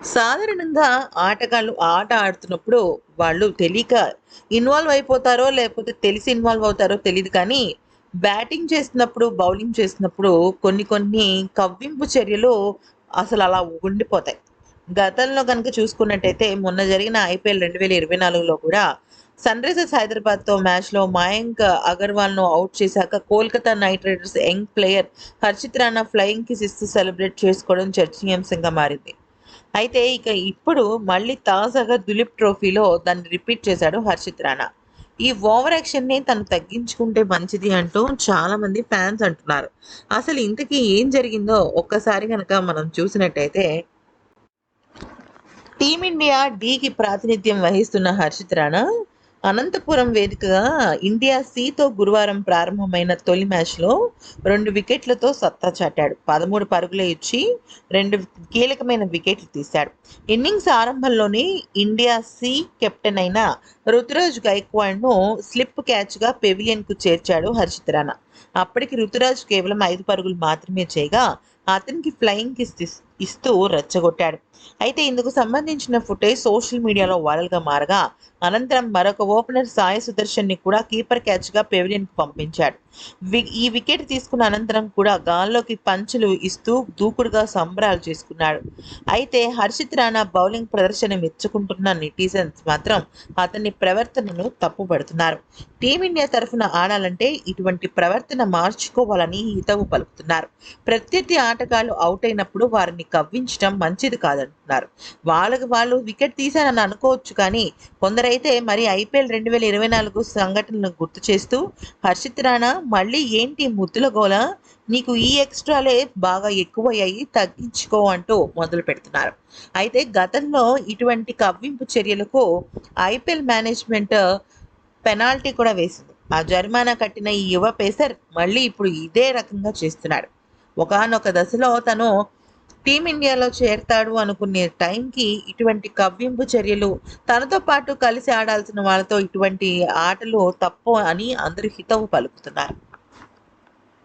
సాధారణంగా ఆటగాళ్ళు ఆట ఆడుతున్నప్పుడు వాళ్ళు తెలియక ఇన్వాల్వ్ అయిపోతారో లేకపోతే తెలిసి ఇన్వాల్వ్ అవుతారో తెలియదు కానీ బ్యాటింగ్ చేస్తున్నప్పుడు బౌలింగ్ చేస్తున్నప్పుడు కొన్ని కొన్ని కవ్వింపు చర్యలు అసలు అలా ఉండిపోతాయి. గతంలో కనుక చూసుకున్నట్టయితే మొన్న జరిగిన ఐపీఎల్ రెండు వేల ఇరవై నాలుగులో కూడా సన్ రైజర్స్ హైదరాబాద్తో మ్యాచ్లో మయాంక్ అగర్వాల్ను అవుట్ చేశాక Kolkata Knight Riders young player Harshit Rana flying kiss ఇస్తూ సెలబ్రేట్ చేసుకోవడం చర్చనీయాంశంగా మారింది. అయితే ఇక ఇప్పుడు మళ్ళీ తాజాగా దులీప్ ట్రోఫీలో దాన్ని రిపీట్ చేశాడు హర్షిత్ రాణా. ఈ ఓవర్ యాక్షన్ని తను తగ్గించుకుంటే మంచిది అంటూ చాలా మంది ఫ్యాన్స్ అంటున్నారు. అసలు ఇంతకీ ఏం జరిగిందో ఒక్కసారి కనుక మనం చూసినట్టయితే టీమిండియా డీకి ప్రాతినిధ్యం వహిస్తున్న హర్షిత్ రాణా. అనంతపురం వేదికగా ఇండియా సితో గురువారం ప్రారంభమైన తొలి మ్యాచ్లో రెండు వికెట్లతో సత్తా చాటాడు. పదమూడు పరుగులు ఇచ్చి రెండు కీలకమైన వికెట్లు తీశాడు. ఇన్నింగ్స్ ఆరంభంలోనే ఇండియా సి కెప్టెన్ అయిన రుతురాజ్ గైక్వాడ్ను స్లిప్ క్యాచ్గా పెవిలియన్కు చేర్చాడు హర్షిత్ రాణా. అప్పటికి రుతురాజ్ కేవలం ఐదు పరుగులు మాత్రమే చేయగా అతనికి ఫ్లయింగ్ కిస్ ఇస్తూ రెచ్చగొట్టాడు. అయితే ఇందుకు సంబంధించిన ఫుటేజ్ సోషల్ మీడియాలో వైరల్గా మారగా అనంతరం మరొక ఓపెనర్ సాయి సుదర్శన్ని కూడా కీపర్ క్యాచ్గా పెవిలియన్కు పంపించాడు. వి- ఈ వికెట్ తీసుకున్న అనంతరం కూడా గాల్లోకి పంచులు ఇస్తూ దూకుడుగా సంబరాలు చేసుకున్నాడు. అయితే హర్షిత్ రాణా బౌలింగ్ ప్రదర్శన మెచ్చుకుంటున్న నెటిజన్స్ మాత్రం అతని ప్రవర్తనను తప్పుపడుతున్నారు. టీమిండియా తరఫున ఆడాలంటే ఇటువంటి ప్రవర్తన మార్చుకోవాలని హితవు పలుకుతున్నారు. ప్రత్యర్థి ఆటగాళ్ళు అవుట్ అయినప్పుడు వారిని కవ్వించడం మంచిది కాదంటున్నారు వాళ్ళకి వాళ్ళు వికెట్ తీశారని అనుకోవచ్చు కానీ కొందరైతే మరి ఐపీఎల్ రెండు వేల ఇరవై నాలుగు సంఘటనలను గుర్తు చేస్తూ హర్షిత్ రాణా మళ్ళీ ఏంటి ముద్దుల గోల? నీకు ఈ ఎక్స్ట్రాలే బాగా ఎక్కువయ్యాయి తగ్గించుకో అంటూ మొదలు పెడుతున్నారు. అయితే గతంలో ఇటువంటి కవ్వింపు చర్యలకు ఐపీఎల్ మేనేజ్మెంట్ పెనాల్టీ కూడా వేసింది. ఆ జరిమానా కట్టిన ఈ యువ పేసర్ మళ్ళీ ఇప్పుడు ఇదే రకంగా చేస్తున్నాడు. ఒకానొక దశలో తను టీమిండియాలో చేరతాడు అనుకునే టైంకి ఇటువంటి కవ్వింపు చర్యలు తనతో పాటు కలిసి ఆడాల్సిన వాళ్ళతో ఇటువంటి ఆటలు తప్పు అని అందరూ హితవు పలుకుతున్నారు.